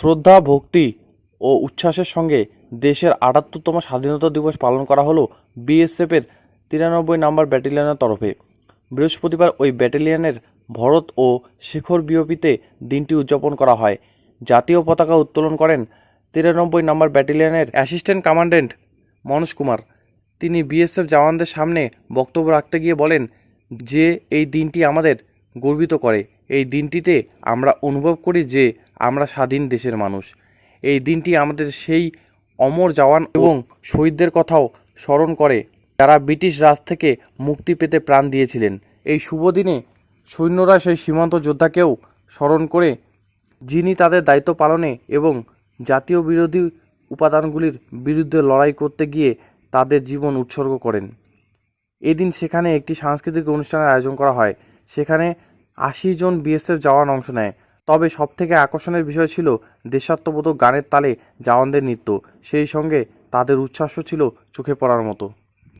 শ্রদ্ধা, ভক্তি ও উচ্ছ্বাসের সঙ্গে দেশের আটাত্তরতম স্বাধীনতা দিবস পালন করা হলো বিএসএফের তিরানব্বই নম্বর ব্যাটালিয়নের তরফে। বৃহস্পতিবার ওই ব্যাটালিয়নের ভরত ও শেখর বিওপিতে দিনটি উদযাপন করা হয়। জাতীয় পতাকা উত্তোলন করেন তিরানব্বই নম্বর ব্যাটালিয়নের অ্যাসিস্ট্যান্ট কমান্ড্যান্ট মনোজ কুমার। তিনি বিএসএফ জওয়ানদের সামনে বক্তব্য রাখতে গিয়ে বলেন, যে এই দিনটি আমাদের গর্বিত করে। এই দিনটিতে আমরা অনুভব করি যে আমরা স্বাধীন দেশের মানুষ। এই দিনটি আমাদের সেই অমর জওয়ান এবং শহীদদের কথাও স্মরণ করে, যারা ব্রিটিশ রাজ থেকে মুক্তি পেতে প্রাণ দিয়েছিলেন। এই শুভ দিনে সৈন্যরা সেই সীমান্ত যোদ্ধাকেও স্মরণ করে, যিনি তাদের দায়িত্ব পালনে এবং জাতীয় বিরোধী উপাদানগুলির বিরুদ্ধে লড়াই করতে গিয়ে তাদের জীবন উৎসর্গ করেন। এদিন সেখানে একটি সাংস্কৃতিক অনুষ্ঠানের আয়োজন করা হয়। সেখানে আশি জন বিএসএফ জওয়ান অংশ নেয়। তবে সবথেকে আকর্ষণের বিষয় ছিল দেশাত্মবোধক গানের তালে জওয়ানদের নৃত্য। সেই সঙ্গে তাদের উচ্ছ্বাসও ছিল চোখে পড়ার মতো।